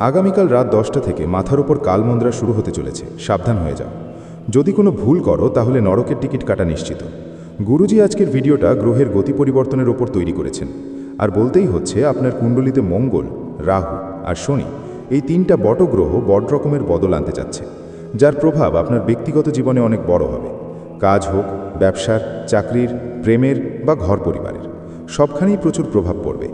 আগামীকাল রাত দশটা থেকে মাথার ওপর কালমন্দ্রা শুরু হতে চলেছে। সাবধান হয়ে যাও। যদি কোনো ভুল করো, তাহলে নরকের টিকিট কাটা নিশ্চিত। গুরুজি আজকের ভিডিওটা গ্রহের গতি পরিবর্তনের ওপর তৈরি করেছেন। আর বলতেই হচ্ছে, আপনার কুণ্ডলিতে মঙ্গল, রাহু আর শনি এই তিনটা বটগ্রহ বড় রকমের বদল আনতে যাচ্ছে যার প্রভাব আপনার ব্যক্তিগত জীবনে অনেক বড় হবে। কাজ হোক, ব্যবসার, চাকরির, প্রেমের বা ঘর পরিবারের, সবখানেই প্রচুর প্রভাব পড়বে।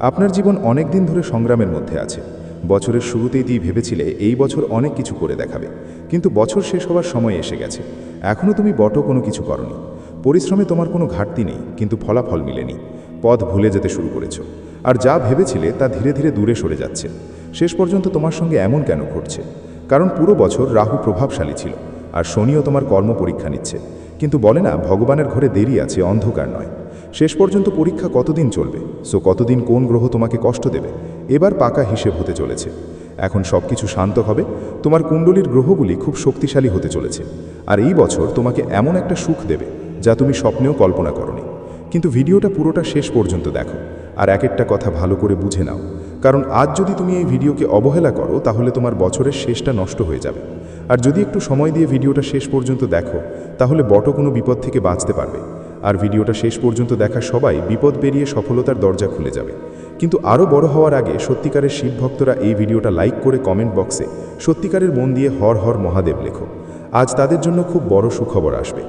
আপনার জীবন অনেক দিন ধরে সংগ্রামের মধ্যে আছে। বছরের শুরুতেই দিয়ে ভেবেছিলে এই বছর অনেক কিছু করে দেখাবে। কিন্তু বছর শেষ হওয়ার সময় এসে গেছে। এখনও তুমি বট কোনো কিছু করনি। পরিশ্রমে তোমার কোনো ঘাটতি নেই, কিন্তু ফলাফল মিলেনি। পথ ভুলে যেতে শুরু করেছ। আর যা ভেবেছিলে তা ধীরে ধীরে দূরে সরে যাচ্ছে। শেষ পর্যন্ত তোমার সঙ্গে এমন কেন ঘটছে? কারণ পুরো বছর রাহু প্রভাবশালী ছিল। আর শনিও তোমার কর্ম পরীক্ষা নিচ্ছে। কিন্তু বলে না, ভগবানের ঘরে দেরি আছে, অন্ধকার নয়। শেষ পর্যন্ত পরীক্ষা কতদিন চলবে? সো কতদিন কোন গ্রহ তোমাকে কষ্ট দেবে? এবার পাকা হিসেব হতে চলেছে। এখন সব কিছু শান্ত হবে। তোমার কুণ্ডলীর গ্রহগুলি খুব শক্তিশালী হতে চলেছে। আর এই বছর তোমাকে এমন একটা সুখ দেবে, যা তুমি স্বপ্নেও কল্পনা করনি। কিন্তু ভিডিওটা পুরোটা শেষ পর্যন্ত দেখো। আর এক একটা কথা ভালো করে বুঝে নাও। কারণ আজ যদি তুমি এই ভিডিওকে অবহেলা করো, তাহলে তোমার বছরের শেষটা নষ্ট হয়ে যাবে। আর যদি একটু সময় দিয়ে ভিডিওটা শেষ পর্যন্ত দেখো, তাহলে বট কোনো বিপদ থেকে বাঁচতে পারবে। আর ভিডিওটা শেষ পর্যন্ত দেখা সবাই বিপদ পেরিয়ে সফলতার দরজা খুলে যাবে। কিন্তু আরও বড় হওয়ার আগে সত্যিকারের শিব ভক্তরা এই ভিডিওটা লাইক করে কমেন্ট বক্সে সত্যিকারের মন দিয়ে হর হর মহাদেব লেখো। আজ তাদের জন্য খুব বড় সুখবর আসবে।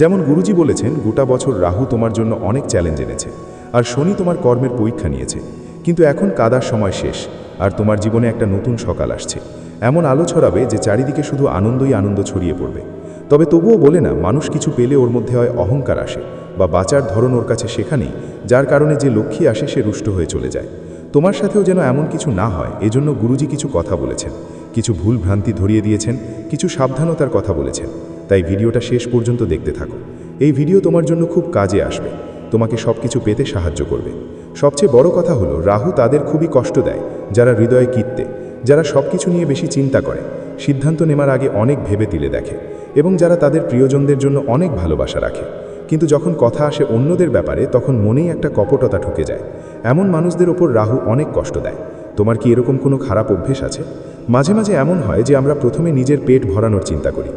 যেমন গুরুজি বলেছেন, গোটা বছর রাহু তোমার জন্য অনেক চ্যালেঞ্জ এনেছে, আর শনি তোমার কর্মের পরীক্ষা নিয়েছে। কিন্তু এখন কাদার সময় শেষ, আর তোমার জীবনে একটা নতুন সকাল আসছে। এমন আলো ছড়াবে যে চারিদিকে শুধু আনন্দই আনন্দ ছড়িয়ে পড়বে। তবে তবুও বলে না, মানুষ কিছু পেলে ওর মধ্যে হয় অহংকার আসে বা বাঁচার ধরন ওর কাছে সেখানেই, যার কারণে যে লক্ষ্মী আসে সে রুষ্ট হয়ে চলে যায়। তোমার সাথেও যেন এমন কিছু না হয়, এজন্য গুরুজি কিছু কথা বলেছেন। কিছু ভুল ভ্রান্তি ধরিয়ে দিয়েছেন, কিছু সাবধানতার কথা বলেছেন। তাই ভিডিওটা শেষ পর্যন্ত দেখতে থাকো। এই ভিডিও তোমার জন্য খুব কাজে আসবে। তোমাকে সব কিছু পেতে সাহায্য করবে। সবচেয়ে বড় কথা হলো, রাহু তাদের খুবই কষ্ট দেয়, যারা হৃদয়ে কীর্তে, যারা সব কিছু নিয়ে বেশি চিন্তা করে। সিদ্ধান্ত নেওয়ার আগে অনেক ভেবে তিলে দেখে এবং যারা তাদের প্রিয়জনদের জন্য অনেক ভালোবাসা রাখে। কিন্তু যখন কথা আসে অন্যদের ব্যাপারে, তখন মনেই একটা কপটতা ঢুকে যায়। এমন মানুষদের ওপর রাহু অনেক কষ্ট দেয়। তোমার কি এরকম কোনো খারাপ অভ্যেস আছে? মাঝে মাঝে এমন হয় যে আমরা প্রথমে নিজের পেট ভরানোর চিন্তা করি।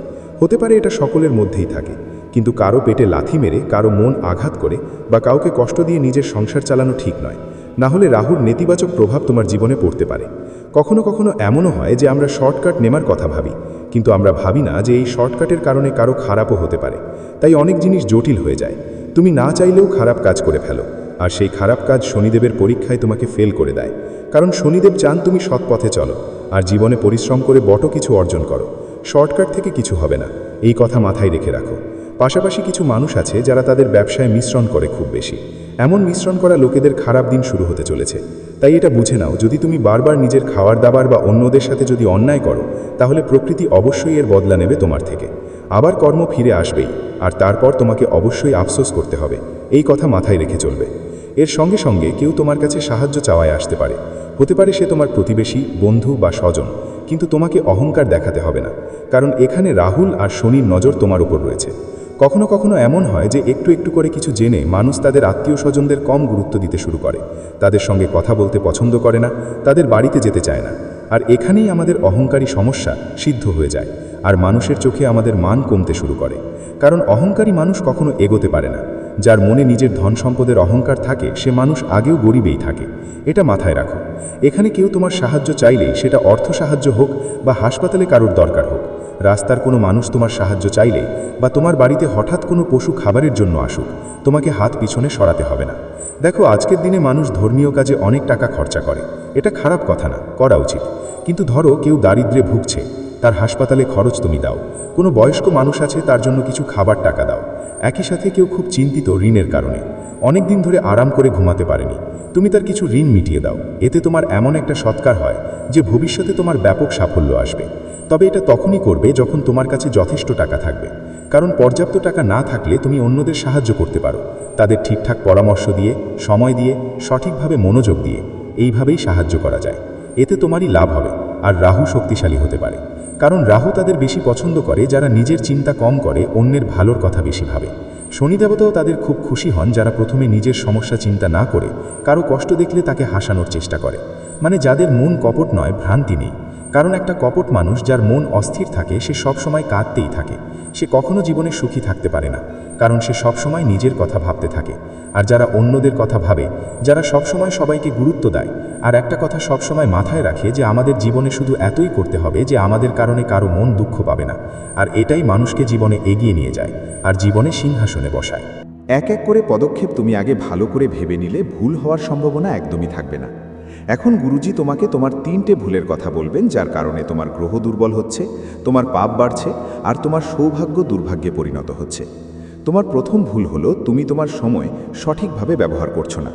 হতে পারে এটা সকলের মধ্যেই থাকে। কিন্তু কারও পেটে লাথি মেরে, কারও মন আঘাত করে বা কাউকে কষ্ট দিয়ে নিজের সংসার চালানো ঠিক নয়। না হলে রাহুর নেতিবাচক প্রভাব তোমার জীবনে পড়তে পারে। কখনো কখনো এমনও হয় যে আমরা শর্টকাট নেমার কথা ভাবি, কিন্তু আমরা ভাবি না যে এই শর্টকাটের কারণে কারও খারাপও হতে পারে। তাই অনেক জিনিস জটিল হয়ে যায়। তুমি না চাইলেও খারাপ কাজ করে ফেলো, আর সেই খারাপ কাজ শনিদেবের পরীক্ষায় তোমাকে ফেল করে দেয়। কারণ শনিদেব চান তুমি সৎ পথে চলো, আর জীবনে পরিশ্রম করে বট কিছু অর্জন করো। শর্টকাট থেকে কিছু হবে না, এই কথা মাথায় রেখে রাখো। পাশাপাশি কিছু মানুষ আছে যারা তাদের ব্যবসায় মিশ্রণ করে খুব বেশি। এমন মিশ্রণ করা লোকেদের খারাপ দিন শুরু হতে চলেছে। তাই এটা বুঝে নাও, যদি তুমি বারবার নিজের খাওয়ার দাবার বা অন্যদের সাথে যদি অন্যায় করো, তাহলে প্রকৃতি অবশ্যই এর বদলা নেবে তোমার থেকে। আবার কর্ম ফিরে আসবেই, আর তারপর তোমাকে অবশ্যই আফসোস করতে হবে। এই কথা মাথায় রেখে চলবে। এর সঙ্গে সঙ্গে কেউ তোমার কাছে সাহায্য চাওয়ায় আসতে পারে। হতে পারে সে তোমার প্রতিবেশী, বন্ধু বা স্বজন, কিন্তু তোমাকে অহংকার দেখাতে হবে না, কারণ এখানে রাহুল আর শনির নজর তোমার উপর রয়েছে। কখনো কখনো এমন হয় যে একটু একটু করে কিছু জেনে মানুষ তাদের আত্মীয় স্বজনদের কম গুরুত্ব দিতে শুরু করে। তাদের সঙ্গে কথা বলতে পছন্দ করে না, তাদের বাড়িতে যেতে চায় না। আর এখানেই আমাদের অহংকারী সমস্যা সিদ্ধ হয়ে যায় আর মানুষের চোখে আমাদের মান কমতে শুরু করে। কারণ অহংকারী মানুষ কখনো এগোতে পারে না। যার মনে নিজের ধন সম্পদের অহংকার থাকে, সে মানুষ আগেও গরিবেই থাকে। এটা মাথায় রাখো। এখানে কেউ তোমার সাহায্য চাইলেই সেটা অর্থ সাহায্য হোক বা হাসপাতালে কারোর দরকার হোক। রাস্তার কোনো মানুষ তোমার সাহায্য চাইলে বা তোমার বাড়িতে হঠাৎ কোনো পশু খাবারের জন্য আসুক, তোমাকে হাত পিছনে সরাতে হবে না। দেখো, আজকের দিনে মানুষ ধর্মীয় কাজে অনেক টাকা খরচা করে। এটা খারাপ কথা না, করা উচিত। কিন্তু ধরো, কেউ দারিদ্রে ভুগছে, তার হাসপাতালে খরচ তুমি দাও। কোনো বয়স্ক মানুষ আছে, তার জন্য কিছু খাবার টাকা দাও। একই সাথে কেউ খুব চিন্তিত ঋণের কারণে। অনেক দিন ধরে আরাম করে ঘুমাতে পারেনি। তুমি তার কিছু ঋণ মিটিয়ে দাও। এতে তোমার এমন একটা সৎকার হয় যে ভবিষ্যতে তোমার ব্যাপক সাফল্য আসবে। তবে এটা তখনই করবে যখন তোমার কাছে যথেষ্ট টাকা থাকবে। কারণ পর্যাপ্ত টাকা না থাকলে তুমি অন্যদের সাহায্য করতে পারো। তাদের ঠিকঠাক পরামর্শ দিয়ে, সময় দিয়ে, সঠিকভাবে মনোযোগ দিয়ে এইভাবেই সাহায্য করা যায়। এতে তোমারই লাভ হবে আর রাহু শক্তিশালী হতে পারে। কারণ রাহু তাদের বেশি পছন্দ করে, যারা নিজের চিন্তা কম করে, অন্যের ভালোর কথা বেশি ভাবে। শনি দেবতাও তাদের খুব খুশি হন যারা প্রথমে নিজের সমস্যা চিন্তা না করে, কারও কষ্ট দেখলে তাকে হাসানোর চেষ্টা করে। মানে যাদের মন কপট নয়, ভ্রান্তি নেই। কারণ একটা কপট মানুষ যার মন অস্থির থাকে, সে সবসময় কাঁদতেই থাকে। সে কখনো জীবনে সুখী থাকতে পারে না, কারণ সে সবসময় নিজের কথা ভাবতে থাকে। আর যারা অন্যদের কথা ভাবে, যারা সবসময় সবাইকে গুরুত্ব দেয়, আর একটা কথা সবসময় মাথায় রাখে যে আমাদের জীবনে শুধু এতই করতে হবে যে আমাদের কারণে কারও মন দুঃখ পাবে না। আর এটাই মানুষকে জীবনে এগিয়ে নিয়ে যায়, আর জীবনে সিংহাসনে বসায়। এক এক করে পদক্ষেপ তুমি আগে ভালো করে ভেবে নিলে ভুল হওয়ার সম্ভাবনা একদমই থাকবে না। এখন গুরুজি তোমাকে তোমার তিনটে ভুলের কথা বলবেন, যার কারণে তোমার গ্রহ দুর্বল হচ্ছে, তোমার পাপ বাড়ছে, আর তোমার সৌভাগ্য দুর্ভাগ্যে পরিণত হচ্ছে। তোমার প্রথম ভুল হলো, তুমি তোমার সময় সঠিকভাবে ব্যবহার করছ না।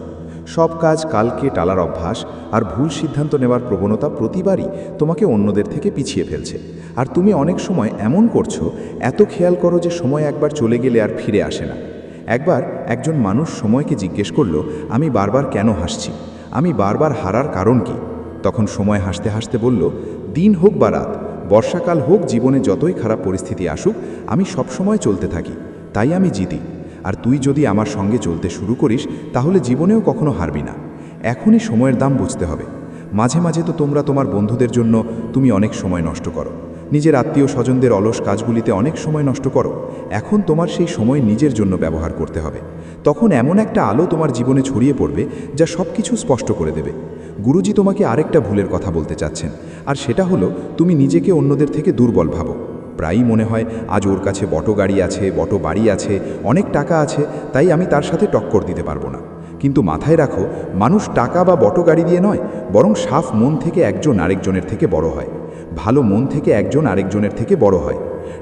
সব কাজ কালকে টালার অভ্যাস, আর ভুল সিদ্ধান্ত নেওয়ার প্রবণতা প্রতিবারই তোমাকে অন্যদের থেকে পিছিয়ে ফেলছে। আর তুমি অনেক সময় এমন করছ, এত খেয়াল করো যে সময় একবার চলে গেলে আর ফিরে আসে না। একবার একজন মানুষ সময়কে জিজ্ঞেস করল, আমি বারবার কেন হাসছি? আমি বারবার হারার কারণ কি? তখন সময় হাসতে হাসতে বলল, দিন হোক বা রাত, বর্ষাকাল হোক জীবনে যতই খারাপ পরিস্থিতি আসুক, আমি সবসময় চলতে থাকি, তাই আমি জিতি। আর তুই যদি আমার সঙ্গে চলতে শুরু করিস, তাহলে জীবনেও কখনো হারবি না। এখনই সময়ের দাম বুঝতে হবে। মাঝে মাঝে তো তোমরা তোমার বন্ধুদের জন্য তুমি অনেক সময় নষ্ট করো। নিজের আত্মীয় স্বজনদের অলস কাজগুলিতে অনেক সময় নষ্ট করো। এখন তোমার সেই সময় নিজের জন্য ব্যবহার করতে হবে। তখন এমন একটা আলো তোমার জীবনে ছড়িয়ে পড়বে যা সব কিছু স্পষ্ট করে দেবে। গুরুজি তোমাকে আরেকটা ভুলের কথা বলতে চাচ্ছেন, আর সেটা হলো তুমি নিজেকে অন্যদের থেকে দুর্বল ভাবো। প্রায়ই মনে হয়, আজ ওর কাছে বটো গাড়ি আছে, বটো বাড়ি আছে, অনেক টাকা আছে, তাই আমি তার সাথে টক্কর দিতে পারব না। কিন্তু মাথায় রাখো, মানুষ টাকা বা বটো গাড়ি দিয়ে নয়, বরং সাফ মন থেকে একজন আরেকজনের থেকে বড় হয়। ভালো মন থেকে একজন আরেকজনের থেকে বড় হয়।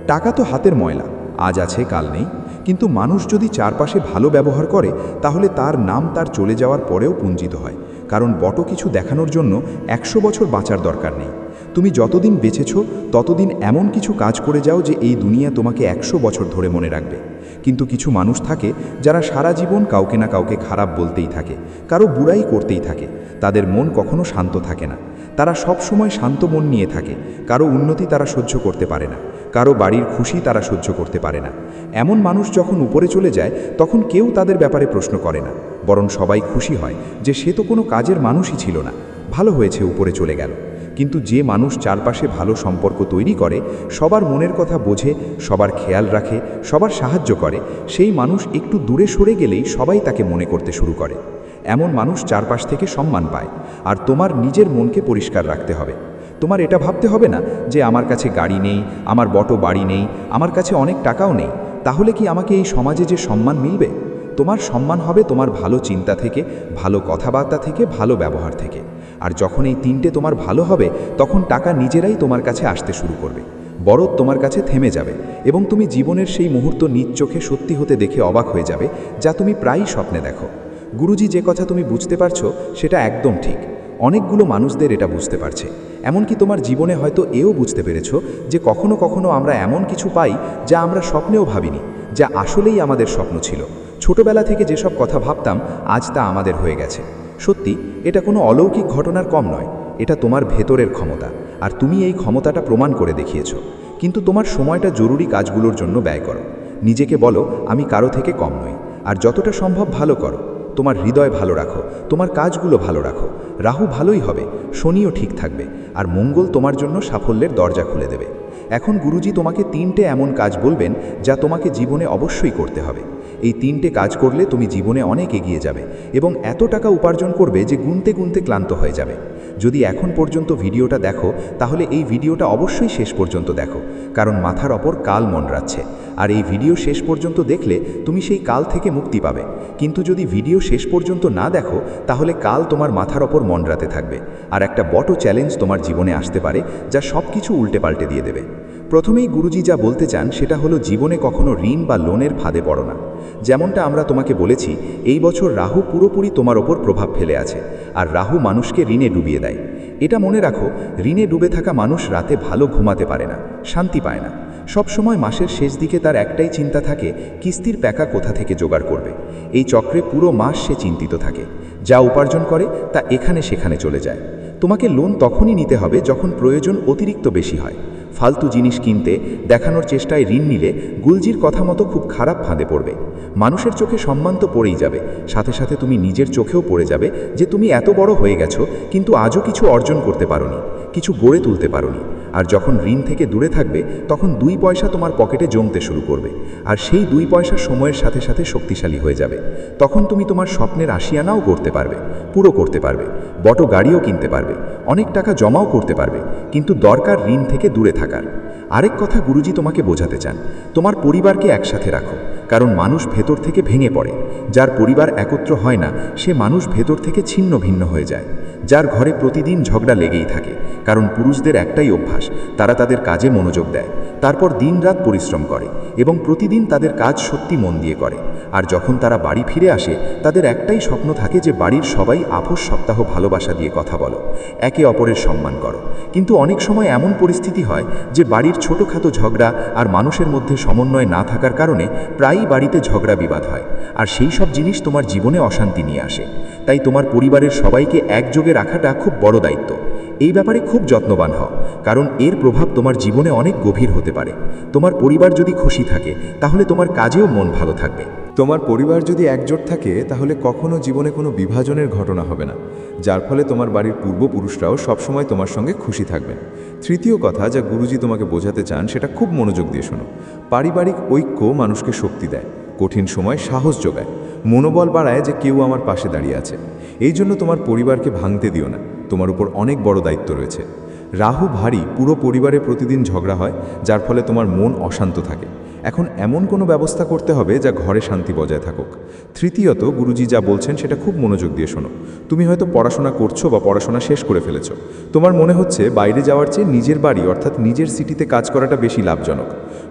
টাকা তো হাতের ময়লা, আজ আছে, কাল নেই। কিন্তু মানুষ যদি চারপাশে ভালো ব্যবহার করে, তাহলে তার নাম তার চলে যাওয়ার পরেও পুঞ্জিত হয়। কারণ বট কিছু দেখানোর জন্য একশো বছর বাঁচার দরকার নেই। তুমি যতদিন বেঁচেছ, ততদিন এমন কিছু কাজ করে যাও যে এই দুনিয়া তোমাকে একশো বছর ধরে মনে রাখবে। কিন্তু কিছু মানুষ থাকে, যারা সারা জীবন কাউকে না কাউকে খারাপ বলতেই থাকে, কারও বুড়াই করতেই থাকে। তাদের মন কখনো শান্ত থাকে না। তারা সব সময় শান্ত মন নিয়ে থাকে। কারও উন্নতি তারা সহ্য করতে পারে না। কারও বাড়ির খুশি তারা সহ্য করতে পারে না। এমন মানুষ যখন উপরে চলে যায়, তখন কেউ তাদের ব্যাপারে প্রশ্ন করে না। বরং সবাই খুশি হয় যে সে তো কোনো কাজের মানুষই ছিল না। ভালো হয়েছে উপরে চলে গেল। কিন্তু যে মানুষ চারপাশে ভালো সম্পর্ক তৈরি করে, সবার মনের কথা বোঝে, সবার খেয়াল রাখে, সবার সাহায্য করে, সেই মানুষ একটু দূরে সরে গেলেই সবাই তাকে মনে করতে শুরু করে। এমন মানুষ চারপাশ থেকে সম্মান পায়, আর তোমার নিজের মনকে পরিষ্কার রাখতে হবে। তোমার এটা ভাবতে হবে না যে আমার কাছে গাড়ি নেই, আমার বটো বাড়ি নেই, আমার কাছে অনেক টাকাও নেই। তাহলে কি আমাকে এই সমাজে যে সম্মান মিলবে? তোমার সম্মান হবে তোমার ভালো চিন্তা থেকে, ভালো কথাবার্তা থেকে, ভালো ব্যবহার থেকে। আর যখন এই তিনটে তোমার ভালো হবে, তখন টাকা নিজেরাই তোমার কাছে আসতে শুরু করবে। বরদ তোমার কাছে থেমে যাবে, এবং তুমি জীবনের সেই মুহূর্ত নিজ চোখে সত্যি হতে দেখে অবাক হয়ে যাবে, যা তুমি প্রায়ই স্বপ্নে দেখো। গুরুজি যে কথা তুমি বুঝতে পারছ, সেটা একদম ঠিক। অনেকগুলো মানুষদের এটা বুঝতে পারছে। এমনকি তোমার জীবনে হয়তো এও বুঝতে পেরেছ যে কখনো কখনো আমরা এমন কিছু পাই যা আমরা স্বপ্নেও ভাবিনি, যা আসলেই আমাদের স্বপ্ন ছিল। ছোটবেলা থেকে যেসব কথা ভাবতাম, আজ তা আমাদের হয়ে গেছে। সত্যি, এটা কোনো অলৌকিক ঘটনার কম নয়। এটা তোমার ভেতরের ক্ষমতা, আর তুমি এই ক্ষমতাটা প্রমাণ করে দেখিয়েছ। কিন্তু তোমার সময়টা জরুরি কাজগুলোর জন্য ব্যয় করো। নিজেকে বলো, আমি কারও থেকে কম নই। আর যতটা সম্ভব ভালো করো। তোমার হৃদয় ভালো রাখো, তোমার কাজগুলো ভালো রাখো। রাহু ভালোই হবে, শনিও ঠিক থাকবে, আর মঙ্গল তোমার জন্য সাফল্যের দরজা খুলে দেবে। এখন গুরুজি তোমাকে তিনটে এমন কাজ বলবেন যা তোমাকে জীবনে অবশ্যই করতে হবে। এই তিনটে কাজ করলে তুমি জীবনে অনেক এগিয়ে যাবে এবং এত টাকা উপার্জন করবে যে গুনতে গুনতে ক্লান্ত হয়ে যাবে। যদি এখন পর্যন্ত ভিডিওটা দেখো, তাহলে এই ভিডিওটা অবশ্যই শেষ পর্যন্ত দেখো, কারণ মাথার অপর কাল মন মনরাচ্ছে আর এই ভিডিও শেষ পর্যন্ত দেখলে তুমি সেই কাল থেকে মুক্তি পাবে। কিন্তু যদি ভিডিও শেষ পর্যন্ত না দেখো, তাহলে কাল তোমার মাথার অপর মনরাতে থাকবে। আর একটা বড় চ্যালেঞ্জ তোমার জীবনে আসতে পারে, যা সব কিছু উল্টে পাল্টে দিয়ে দেবে। প্রথমেই গুরুজি যা বলতে চান সেটা হলো, জীবনে কখনো ঋণ বা লোনের ফাঁদে পড়ো না। যেমনটা আমরা তোমাকে বলেছি, এই বছর রাহু পুরোপুরি তোমার ওপর প্রভাব ফেলে আছে, আর রাহু মানুষকে ঋণে ডুবিয়ে দেয়। এটা মনে রাখো, ঋণে ডুবে থাকা মানুষ রাতে ভালো ঘুমাতে পারে না, শান্তি পায় না। সব সময় মাসের শেষ দিকে তার একটাই চিন্তা থাকে, কিস্তির প্যাকা কোথা থেকে জোগাড় করবে। এই চক্রে পুরো মাস সে চিন্তিত থাকে। যা উপার্জন করে, তা এখানে সেখানে চলে যায়। তোমাকে লোন তখনই নিতে হবে যখন প্রয়োজন অতিরিক্ত বেশি হয়। ফালতু জিনিস কিনতে, দেখানোর চেষ্টায় ঋণ নিলে গুলজির কথা মতো খুব খারাপ ফাঁদে পড়বে। মানুষের চোখে সম্মান তো পড়েই যাবে। সাথে সাথে তুমি নিজের চোখেও পড়ে যাবে যে তুমি এত বড় হয়ে গেছো, কিন্তু আজও কিছু অর্জন করতে পারোনি, কিছু গড়ে তুলতে পারোনি। আর যখন ঋণ থেকে দূরে থাকবে, তখন দুই পয়সা তোমার পকেটে জমতে শুরু করবে। আর সেই দুই পয়সা সময়ের সাথে সাথে শক্তিশালী হয়ে যাবে। তখন তুমি তোমার স্বপ্নের আশিয়ানাও করতে পারবে, পুরো করতে পারবে, বটো গাড়িও কিনতে পারবে, অনেক টাকা জমাও করতে পারবে, কিন্তু দরকার ঋণ থেকে দূরে থাকার। আরেক কথা গুরুজি তোমাকে বোঝাতে চান, তোমার পরিবারকে একসাথে রাখো, কারণ মানুষ ভেতর থেকে ভেঙে পড়ে। যার পরিবার একত্র হয় না, সে মানুষ ভেতর থেকে ছিন্ন ভিন্ন হয়ে যায়। যার ঘরে প্রতিদিন ঝগড়া লেগেই থাকে, কারণ পুরুষদের একটাই অভ্যাস, তারা তাদের কাজে মনোযোগ দেয়। তারপর দিনরাত পরিশ্রম করে এবং প্রতিদিন তাদের কাজ সত্যি মন দিয়ে করে। আর যখন তারা বাড়ি ফিরে আসে, তাদের একটাই স্বপ্ন থাকে যে বাড়ির সবাই আপস সপ্তাহ ভালোবাসা দিয়ে কথা বলো, একে অপরের সম্মান করো। কিন্তু অনেক সময় এমন পরিস্থিতি হয় যে বাড়ির ছোটোখাটো ঝগড়া আর মানুষের মধ্যে সমন্বয় না থাকার কারণে প্রায়ই বাড়িতে ঝগড়া বিবাদ হয়। আর সেই সব জিনিস তোমার জীবনে অশান্তি নিয়ে আসে। তাই তোমার পরিবারের সবাইকে একযোগে রাখাটা খুব বড় দায়িত্ব। এই ব্যাপারে খুব যত্নবান হও, কারণ এর প্রভাব তোমার জীবনে অনেক গভীর হতে পারে। তোমার পরিবার যদি খুশি থাকে, তাহলে তোমার কাজেও মন ভালো থাকবে। তোমার পরিবার যদি একজোট থাকে, তাহলে কখনো জীবনে কোনো বিভাজনের ঘটনা হবে না, যার ফলে তোমার বাড়ির পূর্বপুরুষরাও সবসময় তোমার সঙ্গে খুশি থাকবেন। তৃতীয় কথা যা গুরুজি তোমাকে বোঝাতে চান, সেটা খুব মনোযোগ দিয়ে শোনো। পারিবারিক ঐক্য মানুষকে শক্তি দেয়, কঠিন সময় সাহস যোগায়, মনোবল বাড়ায় যে কেউ আমার পাশে দাঁড়িয়ে আছে। এই জন্য তোমার পরিবারকে ভাঙতে দিও না। তোমার উপর অনেক বড় দায়িত্ব রয়েছে। রাহু ভারী পুরো পরিবারে প্রতিদিন ঝগড়া হয়, যার ফলে তোমার মন অশান্ত থাকে। এখন এমন কোনো ব্যবস্থা করতে হবে যা ঘরে শান্তি বজায় থাকুক। তৃতীয়ত, গুরুজি যা বলছেন সেটা খুব মনোযোগ দিয়ে শোনো। তুমি হয়তো পড়াশোনা করছ বা পড়াশোনা শেষ করে ফেলেছো। তোমার মনে হচ্ছে বাইরে যাওয়ার চেয়ে নিজের বাড়ি, অর্থাৎ নিজের সিটিতে কাজ করাটা বেশি লাভজনক।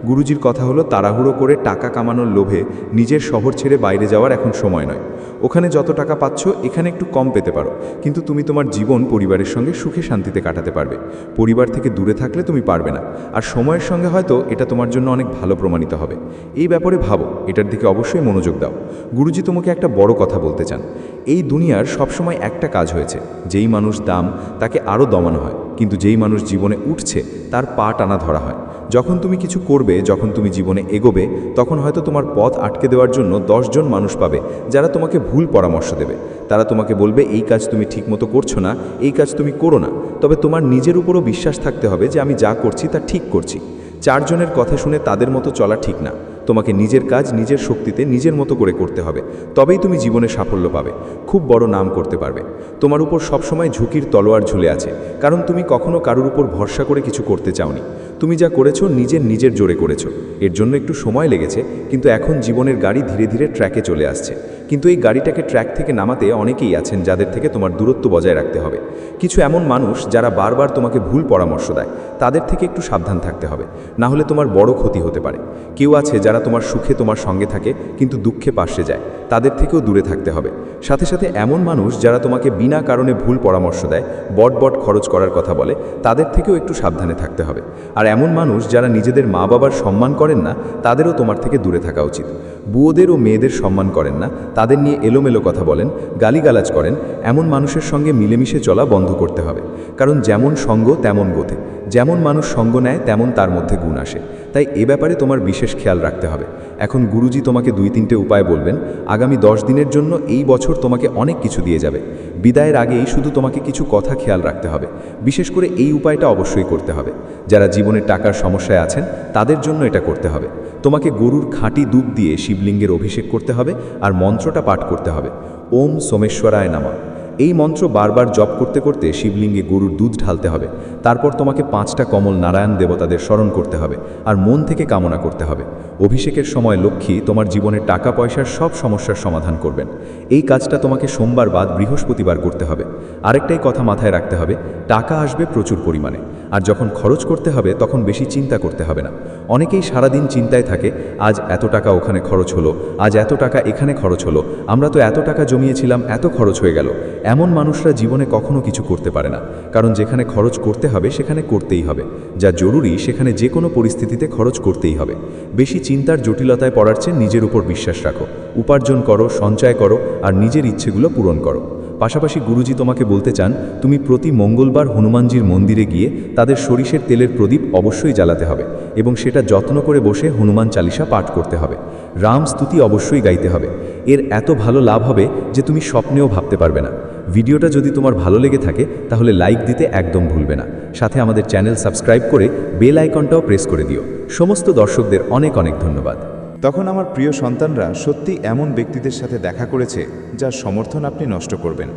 গুরুজির কথা হলো, তাড়াহুড়ো করে টাকা কামানোর লোভে নিজের শহর ছেড়ে বাইরে যাওয়ার এখন সময় নয়। ওখানে যত টাকা পাচ্ছ, এখানে একটু কম পেতে পারো। কিন্তু তুমি তোমার জীবন পরিবারের সঙ্গে সুখে শান্তিতে কাটাতে পারবে। পরিবার থেকে দূরে থাকলে তুমি পারবে না। আর সময়ের সঙ্গে হয়তো এটা তোমার জন্য অনেক ভালো প্রমাণিত হবে। এই ব্যাপারে ভাবো, এটার দিকে অবশ্যই মনোযোগ দাও। গুরুজি তোমাকে একটা বড় কথা বলতে চান। এই দুনিয়ার সবসময় একটা কাজ হয়েছে। যেই মানুষ দাম, তাকে আরও দমানো হয়। কিন্তু যেই মানুষ জীবনে উঠছে, তার পা টানা ধরা হয়। যখন তুমি কিছু করবে, যখন তুমি জীবনে এগোবে, তখন হয়তো তোমার পথ আটকে দেওয়ার জন্য দশজন মানুষ পাবে, যারা তোমাকে ভুল পরামর্শ দেবে। তারা তোমাকে বলবে, এই কাজ তুমি ঠিকমতো করছ না, এই কাজ তুমি করো না। তবে তোমার নিজের উপরও বিশ্বাস থাকতে হবে যে, আমি যা করছি তা ঠিক করছি। চারজনের কথা শুনে তাদের মতো চলা ঠিক না। তোমাকে নিজের কাজ নিজের শক্তিতে নিজের মতো করে করতে হবে। তবেই তুমি জীবনে সাফল্য পাবে। খুব বড় নাম করতে পারবে। তোমার উপর সবসময় ঝুঁকির তলোয়ার ঝুলে আছে। কারণ তুমি কখনো কারোর উপর ভরসা করে কিছু করতে চাওনি। তুমি যা করেছ নিজের নিজের জোরে করেছ। এর জন্য একটু সময় লেগেছে, কিন্তু এখন জীবনের গাড়ি ধীরে ধীরে ট্র্যাকে চলে আসছে। কিন্তু এই গাড়িটাকে ট্র্যাক থেকে নামাতে অনেকেই আছেন যাদের থেকে তোমার দূরত্ব বজায় রাখতে হবে। কিছু এমন মানুষ যারা বারবার তোমাকে ভুল পরামর্শ দেয়, তাদের থেকে একটু সাবধান থাকতে হবে। না হলে তোমার বড় ক্ষতি হতে পারে। কেউ আছে যারা তোমার সুখে তোমার সঙ্গে থাকে, কিন্তু দুঃখে পাশে যায়। তাদের থেকেও দূরে থাকতে হবে। সাথে সাথে এমন মানুষ যারা তোমাকে বিনা কারণে ভুল পরামর্শ দেয় বট বট খরচ করার কথা বলে, তাদের থেকেও একটু সাবধানে থাকতে হবে। আর এমন মানুষ যারা নিজেদের মা বাবার সম্মান করেন না, তাদেরও তোমার থেকে দূরে থাকা উচিত। বুয়োদের ও মেয়েদের সম্মান করেন না, তাদের নিয়ে এলোমেলো কথা বলেন, গালিগালাজ করেন, এমন মানুষের সঙ্গে মিলেমিশে চলা বন্ধ করতে হবে। কারণ যেমন সঙ্গ, তেমন গোথে যেমন মানুষ সঙ্গ নেয়, তেমন তার মধ্যে গুণ আসে। তাই এ ব্যাপারে তোমার বিশেষ খেয়াল রাখতে হবে। এখন গুরুজি তোমাকে দুই তিনটে উপায় বলবেন। আগামী দশ দিনের জন্য এই বছর তোমাকে অনেক কিছু দিয়ে যাবে। বিদায়ের আগেই শুধু তোমাকে কিছু কথা খেয়াল রাখতে হবে। বিশেষ করে এই উপায়টা অবশ্যই করতে হবে। যারা জীবনে টাকার সমস্যায় আছেন, তাদের জন্য এটা করতে হবে। তোমাকে গরুর খাঁটি দুধ দিয়ে শিবলিঙ্গের অভিষেক করতে হবে আর মন্ত্রটা পাঠ করতে হবে। ওম সোমেশ্বরায় নামা। এই মন্ত্র বারবার জপ করতে করতে শিবলিঙ্গে গরুর দুধ ঢালতে হবে। তারপর তোমাকে পাঁচটা কমল নারায়ণ দেবতাদের স্মরণ করতে হবে আর মন থেকে কামনা করতে হবে। অভিষেকের সময় লক্ষ্মী তোমার জীবনের টাকা পয়সার সব সমস্যার সমাধান করবেন। এই কাজটা তোমাকে সোমবার বাদ বৃহস্পতিবার করতে হবে। আরেকটাই কথা মাথায় রাখতে হবে, টাকা আসবে প্রচুর পরিমাণে। আর যখন খরচ করতে হবে, তখন বেশি চিন্তা করতে হবে না। অনেকেই সারাদিন চিন্তায় থাকে, আজ এত টাকা ওখানে খরচ হলো, আজ এত টাকা এখানে খরচ হলো, আমরা তো এত টাকা জমিয়েছিলাম, এত খরচ হয়ে গেল। এমন মানুষরা জীবনে কখনো কিছু করতে পারে না। কারণ যেখানে খরচ করতে হবে, সেখানে করতেই হবে। যা জরুরি, সেখানে যে কোনো পরিস্থিতিতে খরচ করতেই হবে। বেশি চিন্তার জটিলতায় পড়ার চেয়ে নিজের উপর বিশ্বাস রাখো। উপার্জন করো, সঞ্চয় করো, আর নিজের ইচ্ছেগুলো পূরণ করো। পাশাপাশি গুরুজি তোমাকে বলতে চান, তুমি প্রতি মঙ্গলবার হনুমানজির মন্দিরে গিয়ে তাদের সরিষের তেলের প্রদীপ অবশ্যই জ্বালাতে হবে এবং সেটা যত্ন করে বসে হনুমান চালিসা পাঠ করতে হবে। রাম স্তুতি অবশ্যই গাইতে হবে। এর এত ভালো লাভ হবে যে তুমি স্বপ্নেও ভাবতে পারবে না। ভিডিওটা যদি তোমার ভালো লেগে থাকে, তাহলে লাইক দিতে একদম ভুলবে না। সাথে আমাদের চ্যানেল সাবস্ক্রাইব করে বেল আইকনটাও প্রেস করে দিও। সমস্ত দর্শকদের অনেক অনেক ধন্যবাদ। তখন আমার প্রিয় সন্তানরা সত্যি এমন ব্যক্তিদের সাথে দেখা করেছে, যার সমর্থন আপনি নষ্ট করবেন।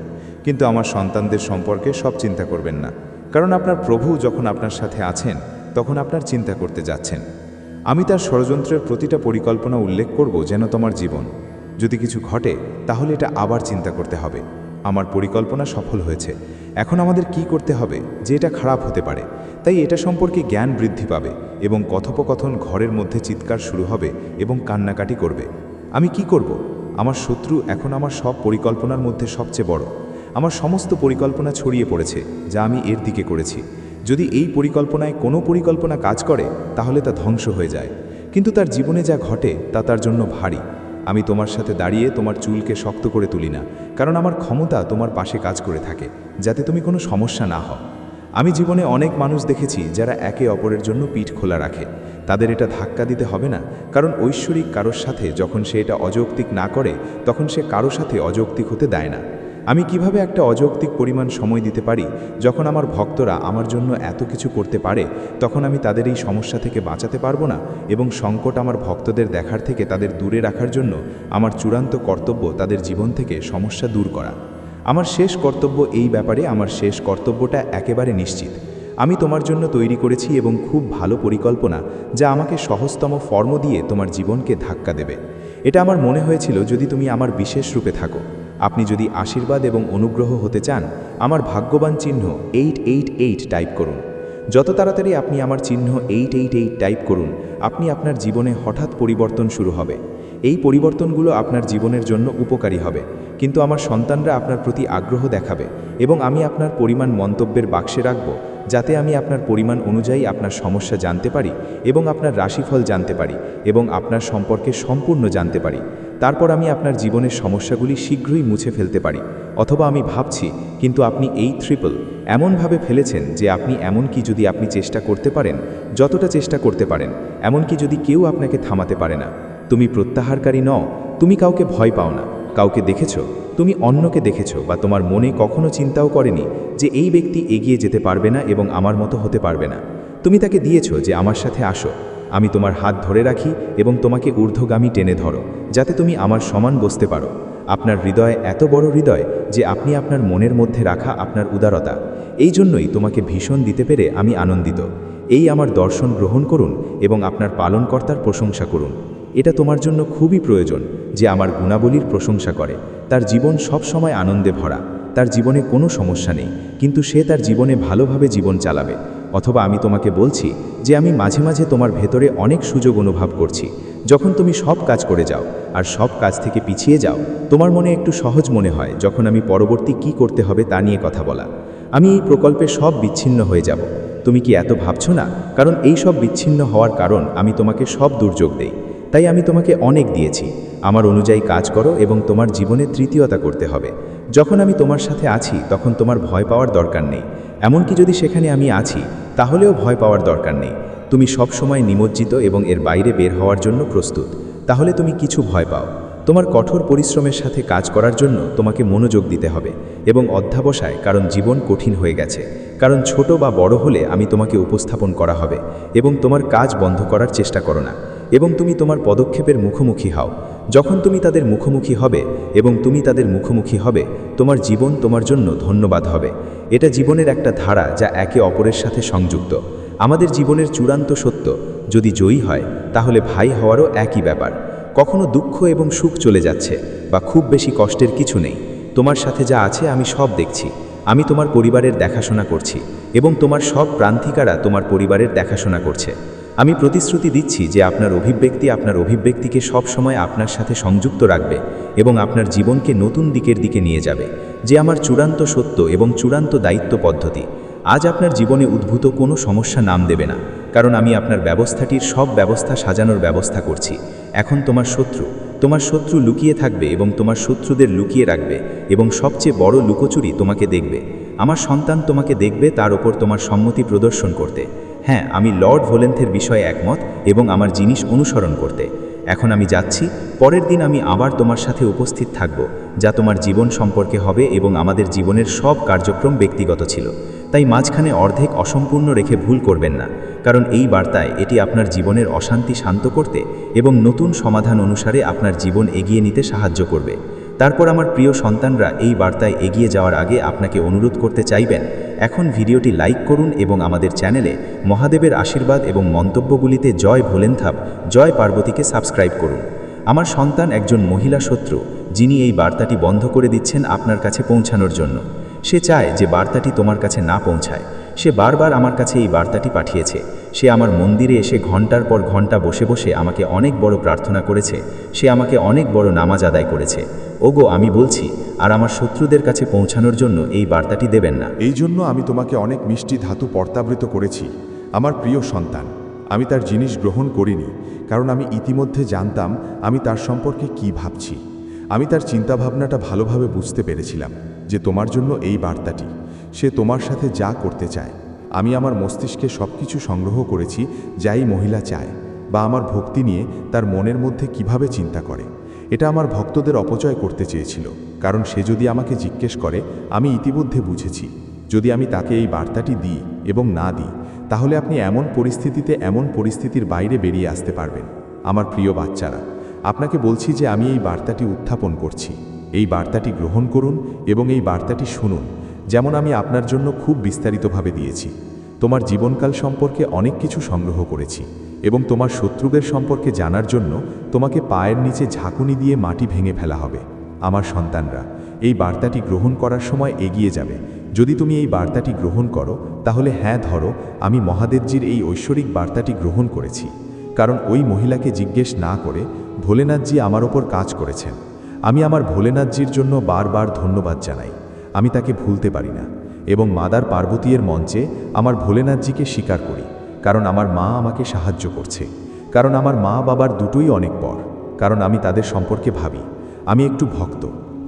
কিন্তু আমার সন্তানদের সম্পর্কে সব চিন্তা করবেন না। কারণ আপনার প্রভু যখন আপনার সাথে আছেন, তখন আপনার চিন্তা করতে যাচ্ছেন। আমি তার ষড়যন্ত্রের প্রতিটা পরিকল্পনা উল্লেখ করব যেন তোমার জীবন যদি কিছু ঘটে, তাহলে এটা আবার চিন্তা করতে হবে। আমার পরিকল্পনা সফল হয়েছে। এখন আমাদের কি করতে হবে যে এটা খারাপ হতে পারে, তাই এটা সম্পর্কে জ্ঞান বৃদ্ধি পাবে এবং কথোপকথন ঘরের মধ্যে চিৎকার শুরু হবে এবং কান্নাকাটি করবে। আমি কি করব? আমার শত্রু এখন আমার সব পরিকল্পনার মধ্যে সবচেয়ে বড়। আমার সমস্ত পরিকল্পনা ছড়িয়ে পড়েছে, যা আমি এর দিকে করেছি। যদি এই পরিকল্পনায় কোনো পরিকল্পনা কাজ করে, তাহলে তা ধ্বংস হয়ে যায়। কিন্তু তার জীবনে যা ঘটে, তা তার জন্য ভারী। আমি তোমার সাথে দাঁড়িয়ে তোমার চুলকে শক্ত করে তুলি না, কারণ আমার ক্ষমতা তোমার পাশে কাজ করে থাকে, যাতে তুমি কোনো সমস্যা না হও। আমি জীবনে অনেক মানুষ দেখেছি যারা একে অপরের জন্য পিঠ খোলা রাখে। তাদের এটা ধাক্কা দিতে হবে না, কারণ ঐশ্বরিক কারোর সাথে যখন সে এটা অযৌক্তিক না করে, তখন সে কারও সাথে অযৌক্তিক হতে দেয় না। আমি কীভাবে একটা অযৌক্তিক পরিমাণ সময় দিতে পারি? যখন আমার ভক্তরা আমার জন্য এত কিছু করতে পারে, তখন আমি তাদের এই সমস্যা থেকে বাঁচাতে পারব না এবং সংকট আমার ভক্তদের দেখার থেকে তাদের দূরে রাখার জন্য আমার চূড়ান্ত কর্তব্য তাদের জীবন থেকে সমস্যা দূর করা। আমার শেষ কর্তব্য এই ব্যাপারে, আমার শেষ কর্তব্যটা একেবারে নিশ্চিত। আমি তোমার জন্য তৈরি করেছি এবং খুব ভালো পরিকল্পনা, যা আমাকে সহজতম ফর্ম দিয়ে তোমার জীবনকে ধাক্কা দেবে। এটা আমার মনে হয়েছিল যদি তুমি আমার বিশেষ রূপে থাকো। আপনি যদি আশীর্বাদ এবং অনুগ্রহ হতে চান, আমার ভাগ্যবান চিহ্ন এইট এইট এইট টাইপ করুন। যত তাড়াতাড়ি আপনি আমার চিহ্ন এইট এইট এইট টাইপ করুন, আপনি আপনার জীবনে হঠাৎ পরিবর্তন শুরু হবে। এই পরিবর্তনগুলো আপনার জীবনের জন্য উপকারী হবে, কিন্তু আমার সন্তানরা আপনার প্রতি আগ্রহ দেখাবে এবং আমি আপনার পরিমাণ মন্তব্যের বাক্সে রাখব, যাতে আমি আপনার পরিমাণ অনুযায়ী আপনার সমস্যা জানতে পারি এবং আপনার রাশিফল জানতে পারি এবং আপনার সম্পর্কে সম্পূর্ণ জানতে পারি। তারপর আমি আপনার জীবনের সমস্যাগুলি শীঘ্রই মুছে ফেলতে পারি, অথবা আমি ভাবছি, কিন্তু আপনি এই ট্রিপল এমনভাবে ফেলেছেন যে আপনি এমনকি যদি আপনি চেষ্টা করতে পারেন, যতটা চেষ্টা করতে পারেন এমনকি যদি কেউ আপনাকে থামাতে পারে না। তুমি প্রত্যাহারকারী নও, তুমি কাউকে ভয় পাও না, কাউকে দেখেছ, তুমি অন্যকে দেখেছ বা তোমার মনে কখনো চিন্তাও করেনি যে এই ব্যক্তি এগিয়ে যেতে পারবে না এবং আমার মতো হতে পারবে না। তুমি তাকে দিয়েছ যে আমার সাথে আসো আমি তোমার হাত ধরে রাখি এবং তোমাকে ঊর্ধ্বগামী টেনে ধরো, যাতে তুমি আমার সমান বসতে পারো। আপনার হৃদয় এত বড় হৃদয় যে আপনি আপনার মনের মধ্যে রাখা আপনার উদারতা। এই জন্যই তোমাকে ভীষণ দিতে পেরে আমি আনন্দিত। এই আমার দর্শন গ্রহণ করুন এবং আপনার পালনকর্তার প্রশংসা করুন। এটা তোমার জন্য খুবই প্রয়োজন যে আমার গুণাবলীর প্রশংসা করে। তার জীবন সব সময় আনন্দে ভরা। তার জীবনে কোনো সমস্যা নেই, কিন্তু সে তার জীবনে ভালোভাবে জীবন চালাবে। অথবা আমি তোমাকে বলছি যে আমি মাঝে মাঝে তোমার ভেতরে অনেক সুযোগ অনুভব করছি। যখন তুমি সব কাজ করে যাও আর সব কাজ থেকে পিছিয়ে যাও, তোমার মনে একটু সহজ মনে হয় যখন আমি পরবর্তী কি করতে হবে তা নিয়ে কথা বলা। আমি এই প্রকল্পে সব বিচ্ছিন্ন হয়ে যাব। তুমি কি এত ভাবছ না? কারণ এই সব বিচ্ছিন্ন হওয়ার কারণ আমি তোমাকে সব দুর্যোগ দেই। তাই আমি তোমাকে অনেক দিয়েছি। আমার অনুযায়ী কাজ করো এবং তোমার জীবনে তৃতীয়তা করতে হবে। যখন আমি তোমার সাথে আছি, তখন তোমার ভয় পাওয়ার দরকার নেই। এমনকি যদি সেখানে আমি আছি তাহলেও ভয় পাওয়ার দরকার নেই। তুমি সব সময় নিমজ্জিত এবং এর বাইরে বের হওয়ার জন্য প্রস্তুত। তাহলে তুমি কিছু ভয় পাও। তোমার কঠোর পরিশ্রমের সাথে কাজ করার জন্য তোমাকে মনোযোগ দিতে হবে এবং অধ্যাবসায়, কারণ জীবন কঠিন হয়ে গেছে। কারণ ছোট বা বড় হলে আমি তোমাকে উপস্থাপন করা হবে এবং তোমার কাজ বন্ধ করার চেষ্টা করো না। এবং তুমি তোমার পদক্ষেপের মুখোমুখি হও। যখন তুমি তাদের মুখোমুখি হবে এবং তুমি তাদের মুখোমুখি হবে, তোমার জীবন তোমার জন্য ধন্যবাদ হবে। এটা জীবনের একটা ধারা যা একে অপরের সাথে সংযুক্ত। আমাদের জীবনের চূড়ান্ত সত্য, যদি জয়ী হয়, তাহলে ভাই হওয়ারও একই ব্যাপার। কখনো দুঃখ এবং সুখ চলে যাচ্ছে, বা খুব বেশি কষ্টের কিছু নেই। তোমার সাথে যা আছে আমি সব দেখছি। আমি তোমার পরিবারের দেখাশোনা করছি, এবং তোমার সব প্রান্তিকারা তোমার পরিবারের দেখাশোনা করছে। আমি প্রতিশ্রুতি দিচ্ছি যে আপনার অভিব্যক্তি আপনার অভিব্যক্তিকে সব সময় আপনার সাথে সংযুক্ত রাখবে এবং আপনার জীবনকে নতুন দিকের দিকে নিয়ে যাবে, যে আমার চূড়ান্ত সত্য এবং চূড়ান্ত দায়িত্ব পদ্ধতি। আজ আপনার জীবনে উদ্ভূত কোনো সমস্যা নাম দেবে না, কারণ আমি আপনার ব্যবস্থাটির সব ব্যবস্থা সাজানোর ব্যবস্থা করছি। এখন তোমার শত্রু তোমার শত্রু লুকিয়ে থাকবে এবং তোমার শত্রুদের লুকিয়ে রাখবে এবং সবচেয়ে বড় লুকোচুরি তোমাকে দেখবে। আমার সন্তান তোমাকে দেখবে তার ওপর তোমার সম্মতি প্রদর্শন করতে। হ্যাঁ আমি লর্ড ভোলেন্থের বিষয়ে একমত এবং আমার জিনিস অনুসরণ করতে। এখন আমি যাচ্ছি, পরের দিন আমি আবার তোমার সাথে উপস্থিত থাকব, যা তোমার জীবন সম্পর্কে হবে এবং আমাদের জীবনের সব কার্যক্রম ব্যক্তিগত ছিল। তাই মাঝখানে অর্ধেক অসম্পূর্ণ রেখে ভুল করবেন না, কারণ এই বার্তায় এটি আপনার জীবনের অশান্তি শান্ত করতে এবং নতুন সমাধান অনুসারে আপনার জীবন এগিয়ে নিতে সাহায্য করবে। তারপর আমার প্রিয় সন্তানরা এই বার্তায় এগিয়ে যাওয়ার আগে আপনাকে অনুরোধ করতে চাইবেন, এখন ভিডিওটি লাইক করুন এবং আমাদের চ্যানেলে মহাদেবের আশীর্বাদ এবং মন্তব্যগুলিতে জয় ভোলেন্থাপ, জয় পার্বতীকে সাবস্ক্রাইব করুন। আমার সন্তান একজন মহিলা শত্রু, যিনি এই বার্তাটি বন্ধ করে দিচ্ছেন আপনার কাছে পৌঁছানোর জন্য। সে চায় যে বার্তাটি তোমার কাছে না পৌঁছায়। সে বারবার আমার কাছে এই বার্তাটি পাঠিয়েছে। সে আমার মন্দিরে এসে ঘণ্টার পর ঘণ্টা বসে বসে আমাকে অনেক বড় প্রার্থনা করেছে। সে আমাকে অনেক বড় নামাজ আদায় করেছে। ওগো, আমি বলছি, আর আমার শত্রুদের কাছে পৌঁছানোর জন্য এই বার্তাটি দেবেন না। এই জন্য আমি তোমাকে অনেক মিষ্টি ধাতু পর্তাবৃত করেছি, আমার প্রিয় সন্তান। আমি তার জিনিস গ্রহণ করিনি, কারণ আমি ইতিমধ্যে জানতাম আমি তার সম্পর্কে কি ভাবছি। আমি তার চিন্তাভাবনাটা ভালোভাবে বুঝতে পেরেছিলাম। যে তোমার জন্য এই বার্তাটি। সে তোমার সাথে যা করতে চায়। আমি আমার মস্তিষ্কে সব কিছু সংগ্রহ করেছি, যাই মহিলা চায়, বা আমার ভক্তি নিয়ে তার মনের মধ্যে কীভাবে চিন্তা করে। এটা আমার ভক্তদের অপচয় করতে চেয়েছিল, কারণ সে যদি আমাকে জিজ্ঞেস করে, আমি ইতিমধ্যে বুঝেছি। যদি আমি তাকে এই বার্তাটি দিই এবং না দিই, তাহলে আপনি এমন পরিস্থিতিতে এমন পরিস্থিতির বাইরে বেরিয়ে আসতে পারবেন। আমার প্রিয় বাচ্চারা, আপনাকে বলছি যে আমি এই বার্তাটি উত্থাপন করছি। এই বার্তাটি গ্রহণ করুন এবং এই বার্তাটি শুনুন, যেমন আমি আপনার জন্য খুব বিস্তারিতভাবে দিয়েছি। তোমার জীবনকাল সম্পর্কে অনেক কিছু সংগ্রহ করেছি এবং তোমার শত্রুদের সম্পর্কে জানার জন্য তোমাকে পায়ের নিচে ঝাঁকুনি দিয়ে মাটি ভেঙে ফেলা হবে। আমার সন্তানরা, এই বার্তাটি গ্রহণ করার সময় এগিয়ে যাবে। যদি তুমি এই বার্তাটি গ্রহণ করো, তাহলে হ্যাঁ ধরো, আমি মহাদেবজির এই ঐশ্বরিক বার্তাটি গ্রহণ করেছি। কারণ ওই মহিলাকে জিজ্ঞেস না করে ভোলেনাথজি আমার ওপর কাজ করেছেন। আমি আমার ভোলেনাথজির জন্য বারবার ধন্যবাদ জানাই। আমি তাকে ভুলতে পারি না এবং মাদার পার্বতীয়ের মঞ্চে আমার ভোলেনাথজিকে স্বীকার করি, কারণ আমার মা আমাকে সাহায্য করছে, কারণ আমার মা বাবার দুটোই অনেক পর কারণ আমি তাদের সম্পর্কে ভাবি। আমি একটু ভক্ত,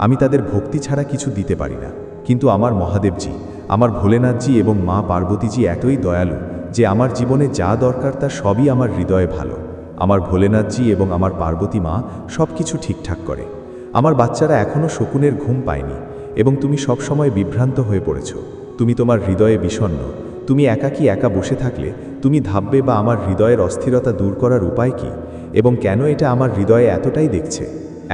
আমি তাদের ভক্তি ছাড়া কিছু দিতে পারি না, কিন্তু আমার মহাদেবজি, আমার ভোলেনাথজি এবং মা পার্বতীজি এতই দয়ালু যে আমার জীবনে যা দরকার তা সবই আমার হৃদয়ে ভালো। আমার ভোলেনাথজি এবং আমার পার্বতী মা সব কিছু ঠিকঠাক করে। আমার বাচ্চারা এখনও শকুনের ঘুম পায়নি, এবং তুমি সবসময় বিভ্রান্ত হয়ে পড়েছ। তুমি তোমার হৃদয়ে বিষণ্ণ। তুমি একাকী একা বসে থাকলে তুমি ভাববে বা আমার হৃদয়ের অস্থিরতা দূর করার উপায় কি, এবং কেন এটা আমার হৃদয়ে এতটাই দেখছে?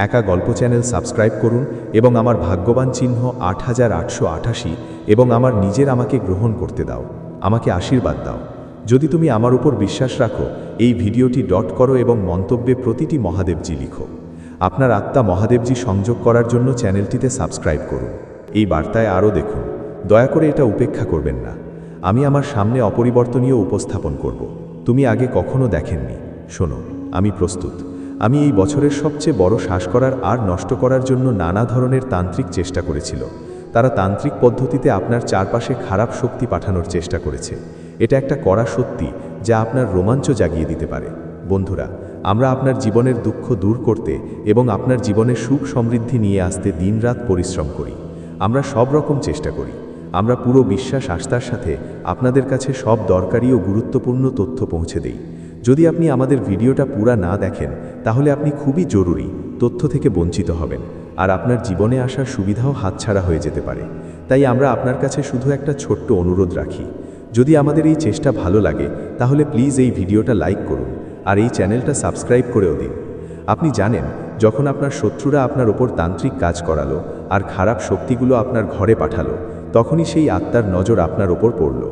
একা গল্প চ্যানেল সাবস্ক্রাইব করুন এবং আমার ভাগ্যবান চিহ্ন আট হাজার আটশো আঠাশি এবং আমার নিজের আমাকে গ্রহণ করতে দাও। আমাকে আশীর্বাদ দাও। যদি তুমি আমার উপর বিশ্বাস রাখো, এই ভিডিওটি ডট করো এবং মন্তব্যে প্রতিটি মহাদেবজি লিখো। আপনার আত্মা মহাদেবজি সংযোগ করার জন্য চ্যানেলটিতে সাবস্ক্রাইব করুন। এই বার্তায় আরও দেখুন। দয়া করে এটা উপেক্ষা করবেন না। আমি আমার সামনে অপরিবর্তনীয় উপস্থাপন করব। তুমি আগে কখনো দেখেননি। শোনো, আমি প্রস্তুত। আমি এই বছরের সবচেয়ে বড় শ্বাস করার আর নষ্ট করার জন্য নানা ধরনের তান্ত্রিক চেষ্টা করেছিল। তারা তান্ত্রিক পদ্ধতিতে আপনার চারপাশে খারাপ শক্তি পাঠানোর চেষ্টা করেছে। এটা একটা কড়া সত্যি যা আপনার রোমাঞ্চ জাগিয়ে দিতে পারে। বন্ধুরা, আমরা আপনার জীবনের দুঃখ দূর করতে এবং আপনার জীবনে সুখ সমৃদ্ধি নিয়ে আসতে দিনরাত পরিশ্রম করি। আমরা সব রকম চেষ্টা করি। আমরা পুরো বিশ্বাস আস্থার সাথে আপনাদের কাছে সব দরকারি ও গুরুত্বপূর্ণ তথ্য পৌঁছে দেই। যদি আপনি আমাদের ভিডিওটা পুরা না দেখেন, তাহলে আপনি খুবই জরুরি তথ্য থেকে বঞ্চিত হবেন আর আপনার জীবনে আসার সুবিধাও হাতছাড়া হয়ে যেতে পারে। তাই আমরা আপনার কাছে শুধু একটা ছোট্ট অনুরোধ রাখি। যদি আমাদের এই চেষ্টা ভালো লাগে, তাহলে প্লিজ এই ভিডিওটা লাইক করুন। আর এই চ্যানেলটা সাবস্ক্রাইব করেও দিন। আপনি জানেন, যখন আপনার শত্রুরা আপনার ওপর তান্ত্রিক কাজ করালো আর খারাপ শক্তিগুলো আপনার ঘরে পাঠালো, তখনই সেই আত্মার নজর আপনার ওপর পড়ল।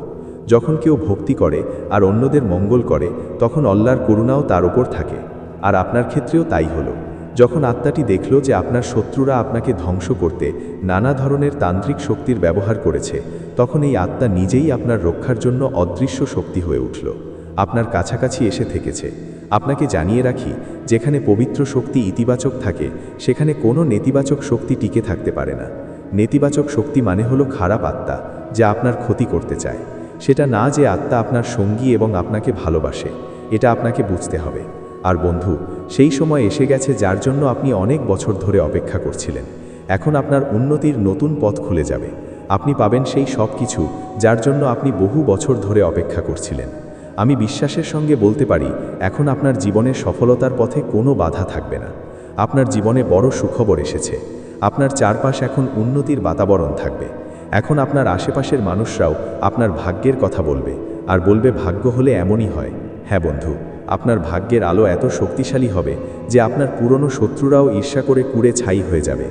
যখন কেউ ভক্তি করে আর অন্যদের মঙ্গল করে, তখন অল্লার করুণাও তার ওপর থাকে। আর আপনার ক্ষেত্রেও তাই হলো। যখন আত্মাটি দেখল যে আপনার শত্রুরা আপনাকে ধ্বংস করতে নানা ধরনের তান্ত্রিক শক্তির ব্যবহার করেছে, তখন এই আত্মা নিজেই আপনার রক্ষার জন্য অদৃশ্য শক্তি হয়ে উঠল। আপনার কাছাকাছি এসে থেকেছে। আপনাকে জানিয়ে রাখি, যেখানে পবিত্র শক্তি ইতিবাচক থাকে, সেখানে কোনো নেতিবাচক শক্তি টিকে থাকতে পারে না। নেতিবাচক শক্তি মানে হলো খারাপ আত্মা, যা আপনার ক্ষতি করতে চায়। সেটা না যে আত্মা আপনার সঙ্গী এবং আপনাকে ভালোবাসে, এটা আপনাকে বুঝতে হবে। আর বন্ধু, সেই সময় এসে গেছে যার জন্য আপনি অনেক বছর ধরে অপেক্ষা করছিলেন। এখন আপনার উন্নতির নতুন পথ খুলে যাবে। আপনি পাবেন সেই সব কিছু যার জন্য আপনি বহু বছর ধরে অপেক্ষা করছিলেন। আমি বিশ্বাসের সঙ্গে বলতে পারি, এখন আপনার জীবনের সফলতার পথে কোনো বাধা থাকবে না। আপনার জীবনে বড় সুখবর এসেছে। আপনার চারপাশ এখন উন্নতির বাতাবরণ থাকবে। এখন আপনার আশেপাশের মানুষরাও আপনার ভাগ্যের কথা বলবে, আর বলবে ভাগ্য হলে এমনই হয়। হ্যাঁ বন্ধু, আপনার ভাগ্যের আলো এত শক্তিশালী হবে যে আপনার পুরনো শত্রুরাও ঈর্ষা করে কুড়ে ছাই হয়ে যাবে।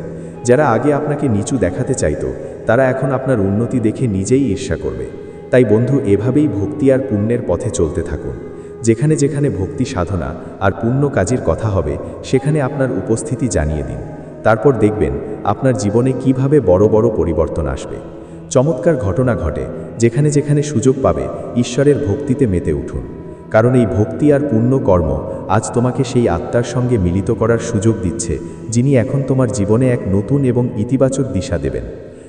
যারা আগে আপনাকে নিচু দেখাতে চাইত, তারা এখন আপনার উন্নতি দেখে নিজেই ঈর্ষা করবে। তাই বন্ধু এভাবেই ভক্তি আর পুণ্যের পথে চলতে থাকুন। যেখানে যেখানে ভক্তি সাধনা আর পুণ্য কাজের কথা হবে, সেখানে আপনার উপস্থিতি জানিয়ে দিন। তারপর দেখবেন আপনার জীবনে কীভাবে বড় বড় পরিবর্তন আসবে। চমৎকার ঘটনা ঘটে, যেখানে যেখানে সুযোগ পাবে, ঈশ্বরের ভক্তিতে মেতে উঠুন। কারণ এই ভক্তি আর পুণ্য কর্ম আজ তোমাকে সেই আত্মার সঙ্গে মিলিত করার সুযোগ দিচ্ছে, যিনি এখন তোমার জীবনে এক নতুন এবং ইতিবাচক দিশা দেবেন।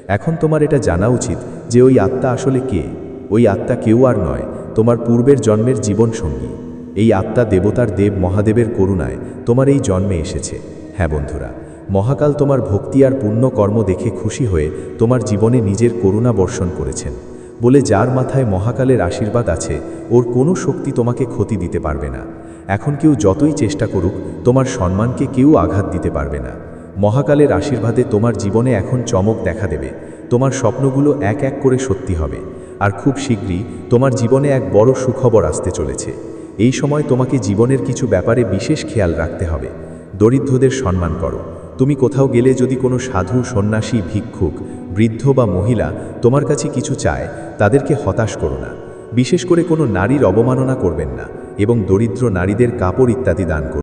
এখন তোমার এটা জানা উচিত যে ওই আত্মা আসলে কে। ওই আত্মা কেউ আর নয়, তোমার পূর্বের জন্মের জীবন সঙ্গী এই আত্মা দেবতার দেব মহাদেবের করুণায় তোমার এই জন্মে এসেছে। হ্যাঁ বন্ধুরা, মহাকাল তোমার ভক্তি আর পুণ্য কর্ম দেখে খুশি হয়ে তোমার জীবনে নিজের করুণা বর্ষণ করেছেন। বলে যার মাথায় মহাকালের আশীর্বাদ আছে, ওর কোনো শক্তি তোমাকে ক্ষতি দিতে পারবে না। এখন কেউ যতই চেষ্টা করুক, তোমার সম্মানকে কেউ আঘাত দিতে পারবে না। মহাকালের আশীর্বাদে তোমার জীবনে এখন চমক দেখা দেবে। তোমার স্বপ্নগুলো এক এক করে সত্যি হবে। আর খুব শীঘ্রই তোমার জীবনে এক বড় সুখবর আসতে চলেছে। এই সময় তোমাকে জীবনের কিছু ব্যাপারে বিশেষ খেয়াল রাখতে হবে। দরিদ্রদের সম্মান করো। তুমি কোথাও গেলে যদি কোনো সাধু, সন্ন্যাসী, ভিক্ষুক, বৃদ্ধ বা মহিলা তোমার কাছে কিছু চায়, তাদেরকে হতাশ করো না। বিশেষ করে কোনো নারীর অবমাননা করবেন না এবং দরিদ্র নারীদের কাপড় ইত্যাদি দান করুন